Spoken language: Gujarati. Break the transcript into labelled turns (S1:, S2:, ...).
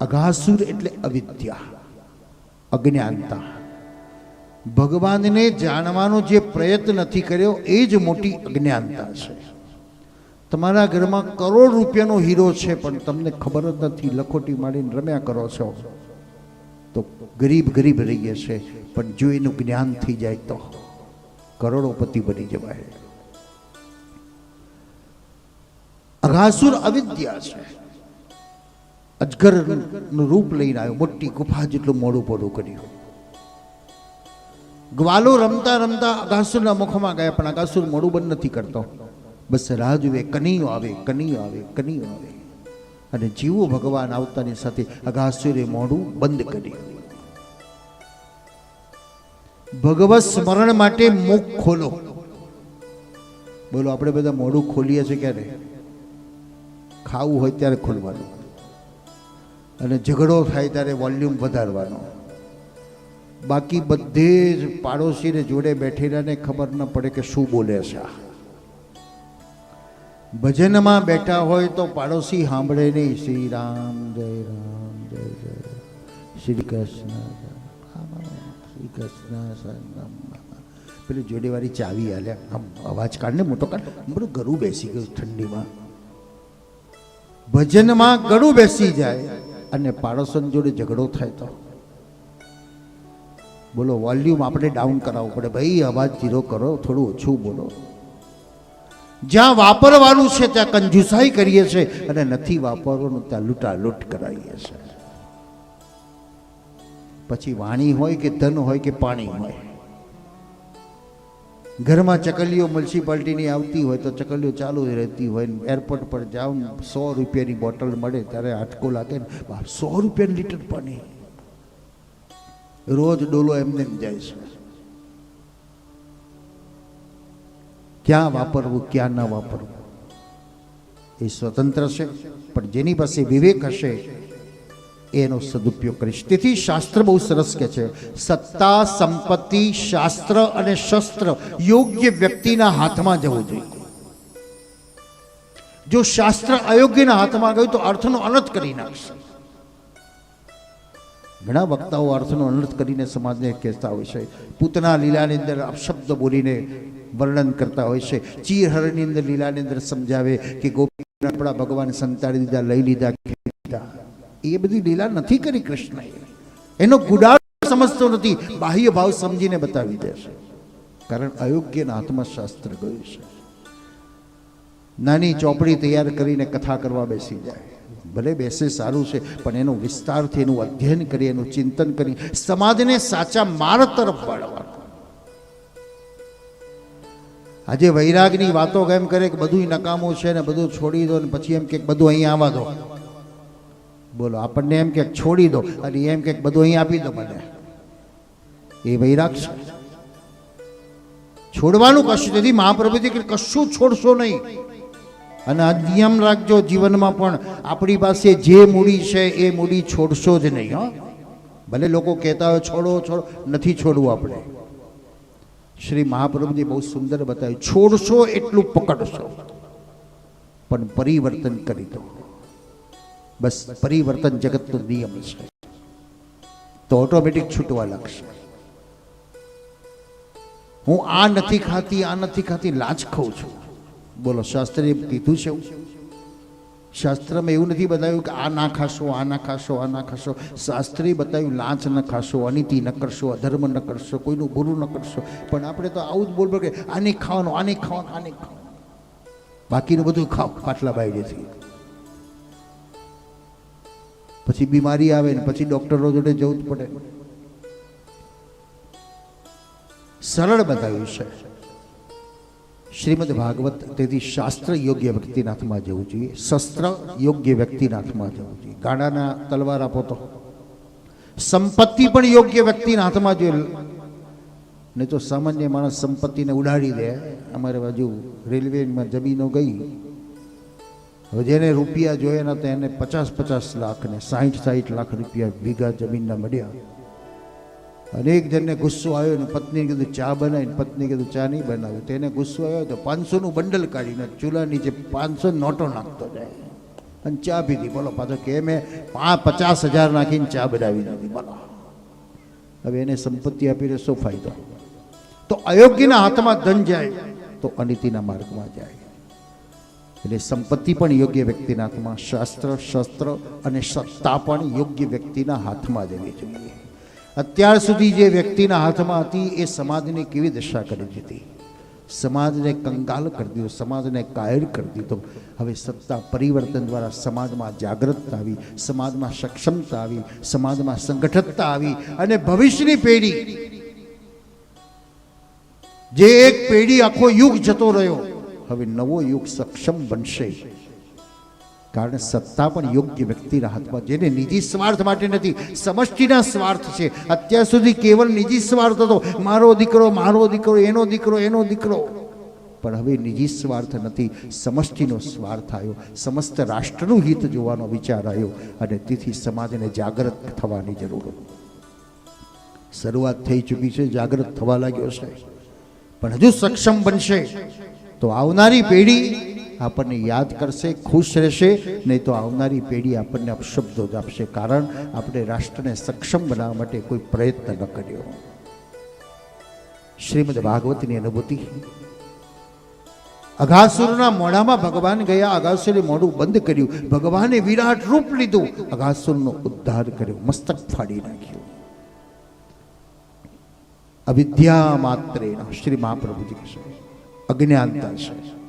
S1: અઘાસુર એટલે અવિદ્યા, અજ્ઞાનતા. ભગવાનને જાણવાનો જે પ્રયત્ન નથી કર્યો, એ જ મોટી અજ્ઞાનતા છે. તમારા ઘરમાં કરોડ રૂપિયાનો હીરો છે, પણ તમને ખબર જ નથી, લખોટી મારીને રમ્યા કરો છો. તો ગરીબ ગરીબ રહીએ છે, પણ જો એનું જ્ઞાન થઈ જાય તો કરોડોપતિ બની જવાય. અઘાસુર અવિદ્યા છે. અજગરનું રૂપ લઈને આવ્યો. મોટી ગુફા જેટલું મોડું પોડું કર્યું. ગ્વાલો રમતા રમતા અગાસુરના મુખમાં ગયા, પણ અગાસુર મોડું બંધ નથી કરતો. બસ રાહ જુએ, કનિયો આવે કનિયો આવે કનિયો આવે. અને જીવો ભગવાન આવતાની સાથે અગાસુરે મોડું બંધ કર્યું. ભગવત સ્મરણ માટે મુખ ખોલો. બોલો, આપણે બધા મોઢું ખોલીએ છીએ ક્યારે? ખાવું હોય ત્યારે ખોલવાનું. અને ઝઘડો થાય ત્યારે વોલ્યુમ વધારવાનો. બાકી બધે જ પાડોશીને જોડે બેઠેલાને ખબર ન પડે કે શું બોલે છે. આ ભજનમાં બેઠા હોય તો પાડોશી સાંભળે નહીં. શ્રી રામ જય રામ જય જય. શ્રી કૃષ્ણ શ્રી કૃષ્ણ સંગમ પેલી જોડેવાળી ચાવી આલ્યા આમ અવાજ કાઢને મોટો કાઢ. બધું ગળું બેસી ગયું ઠંડીમાં. ભજનમાં ગળું બેસી જાય. અને પાડોશન જોડે ઝઘડો થાય તો. બોલો વોલ્યુમ આપણે ડાઉન કરાવવું પડે. ભાઈ, અવાજ ધીરો કરો, થોડું ઓછું બોલો. જ્યાં વાપરવાનું છે, ત્યાં કંજુસાઈ કરીએ છીએ અને નથી વાપરવાનું, ત્યાં લૂંટાલૂંટ કરાવીએ છીએ. પછી વાણી હોય કે ધન હોય કે પાણી હોય. ઘરમાં ચકલીઓ મ્યુનિસિપાલિટીની આવતી હોય તો ચકલીઓ ચાલુ રહેતી હોય ને એરપોર્ટ પર જાઓ ને સો રૂપિયાની બોટલ મળે ત્યારે આટકો લાગે ને સો રૂપિયાની લીટર પાણી. રોજ ડોલો એમને જાય છે. ક્યાં વાપરવું, ક્યાં ન વાપરવું? એ સ્વતંત્ર છે, પણ જેની પાસે વિવેક હશે એનો સદુપયોગ કરીશ. તેથી શાસ્ત્ર બહુ સરસ કે છે, સત્તા, સંપત્તિ, શાસ્ત્ર અને શસ્ત્ર યોગ્ય વ્યક્તિના હાથમાં જવું જોઈએ. જો શાસ્ત્ર અયોગ્યના હાથમાં ગયું તો અર્થનો અનર્થ કરી નાખશે. ઘણા વક્તાઓ અર્થનો અનર્થ કરીને સમાજને કહેતા હોય છે. પૂતના લીલાની અંદર અપશબ્દ બોલીને વર્ણન કરતા હોય છે. ચીરહરની અંદર લીલાની અંદર સમજાવે કે ગોપી આપણા ભગવાન સંતાડી દીધા, લઈ લીધા લીધા એ બધી લીલા નથી કરી કૃષ્ણએ. એનો ગુડાળ સમજતો નથી. બાહ્ય ભાવ સમજીને બતાવી દેશે કારણ અયોગ્યના હાથમાં ગયું છે. નાની ચોપડી તૈયાર કરીને કથા કરવા બેસી જાય. ભલે બેસે સારું છે, પણ એનો વિસ્તારથી એનું અધ્યયન કરી, એનું ચિંતન કરી, સમાજને સાચા માર્ગ તરફ વાળવાનું. આજે વૈરાગની વાતો એમ કરે કે બધું નકામું છે ને બધું છોડી દો ને પછી એમ કે બધું અહીંયા આવવા દો. બોલો, આપણને એમ કે છોડી દો, અને એમ કે બધું અહીં આપી દો મને. એ વૈરાગ છોડવાનું કશું નથી, મહાપ્રભુજી કે કશું છોડશો નહીં. અને નિયમ રાખજો જીવનમાં પણ, આપણી પાસે જે મૂડી છે, એ મૂડી છોડશો જ નહીં, હો. ભલે લોકો કહેતા હોય, છોડો છોડો, નથી છોડવું આપણે. શ્રી મહાપ્રભુજી બહુ સુંદર બતાવ્યું, છોડશો એટલું પકડશો. પણ પરિવર્તન કરી દો. બસ પરિવર્તન જગતનો નિયમ છે. તો ઓટોમેટિક છૂટવા લાગશે. હું આ નથી ખાતી, આ નથી ખાતી લાંચ ખાઉં છું. બોલો, શાસ્ત્રે કીધું છે શાસ્ત્રમાં એવું નથી બતાવ્યું કે આ ના ખાશો, આ ના ખાશો, આ ના ખાશો. શાસ્ત્રે બતાવ્યું, લાંચ ન ખાશો, અનિતિ ન કરશો, અધર્મ ન કરશો, કોઈનું બુરું ન કરશો. પણ આપણે તો આવું જ બોલ બોલ કે આને ખાવાનું આને ખાવાનું આને ખાવાનું. બાકીનું બધું ખાઓ, પાટલા બાયડેથી. પછી બીમારી આવે ને પછી ડોક્ટરો જોડે જવું જ પડે. સરળ બતાવ્યું છે શ્રીમદ ભાગવત તેથી શાસ્ત્ર યોગ્ય વ્યક્તિના હાથમાં જવું જોઈએ, શસ્ત્ર યોગ્ય વ્યક્તિના હાથમાં જવું જોઈએ. ગાડાના તલવાર આપો તો. સંપત્તિ પણ યોગ્ય વ્યક્તિના હાથમાં જોઈએ. નહીં તો સામાન્ય માણસ સંપત્તિને ઉડાડી દે. અમારે બાજુ રેલવેમાં જમીનો ગઈ. હવે જેને રૂપિયા જોઈએ ને તો એને પચાસ પચાસ લાખ ને સાહીઠ સાહીઠ લાખ રૂપિયા વીઘા જમીનના મળ્યા. અને એક જણને ગુસ્સો આવ્યો ને પત્નીને કીધું, ચા બનાવીને પત્ની કીધું, ચા નહીં બનાવ્યું તેને ગુસ્સો આવ્યો તો પાંચસોનું બંડલ કાઢીને ચૂલા નીચે પાંચસો નોટો નાખતો જાય. અને ચા પીધી. બોલો, પાછો કે મેં પાંચ પચાસ હજાર નાખીને ચા બનાવી દીધી બોલો. હવે એને સંપત્તિ આપીને શું ફાયદો? તો અયોગ્યના હાથમાં ધન જાય તો અનિતિના માર્ગમાં જાય. એટલે સંપત્તિ પણ યોગ્ય વ્યક્તિના હાથમાં, શાસ્ત્ર, શસ્ત્ર અને સત્તા પણ યોગ્ય વ્યક્તિના હાથમાં જવી જોઈએ. અત્યાર સુધી જે વ્યક્તિના હાથમાં હતી, એ સમાજની કેવી દશા કરી દીધી? સમાજને કંગાલ કરી દીધો, સમાજને કાયર કરી દીધો. હવે સત્તા પરિવર્તન દ્વારા સમાજમાં જાગૃતતા આવી, સમાજમાં સક્ષમતા આવી, સમાજમાં સંગઠનતા આવી અને ભવિષ્યની પેઢી, જે એક પેઢી આખો યુગ જતો રહ્યો હવે નવો યુગ સક્ષમ બનશે. કારણ સત્તા પણ યોગ્ય વ્યક્તિના હાથમાં જેને નિજી સ્વાર્થ માટે નથી, સમષ્ટિના સ્વાર્થ છે. અત્યાર સુધી કેવલ નિજી સ્વાર્થ હતો. મારો દીકરો મારો દીકરો, એનો દીકરો એનો દીકરો. પણ હવે નિજી સ્વાર્થ નથી, સમષ્ટિનો સ્વાર્થ આવ્યો. સમસ્ત રાષ્ટ્રનું હિત જોવાનો વિચાર આવ્યો અને તેથી સમાજને જાગૃત થવાની જરૂર. શરૂઆત થઈ ચૂકી છે, જાગૃત થવા લાગ્યો છે. પણ હજુ સક્ષમ બનશે. તો આવનારી પેઢી આપણને યાદ કરશે, ખુશ રહેશે, નહીં તો આવનારી પેઢી આપણને અપશબ્દો જ આપશે, કારણ આપણે રાષ્ટ્રને સક્ષમ બનાવવા માટે કોઈ પ્રયત્ન ન કર્યો. શ્રીમદ ભાગવતની અનુભૂતિ. અઘાસુરના મોઢામાં ભગવાન ગયા અઘાસુરે મોઢું બંધ કર્યું. ભગવાને વિરાટ રૂપ લીધું. અઘાસુરનો ઉદ્ધાર કર્યો, મસ્તક ફાડી નાખ્યું. અવિદ્યા માત્રેણ, શ્રી મહાપ્રભુજી કહે છે અજ્ઞાનતા છે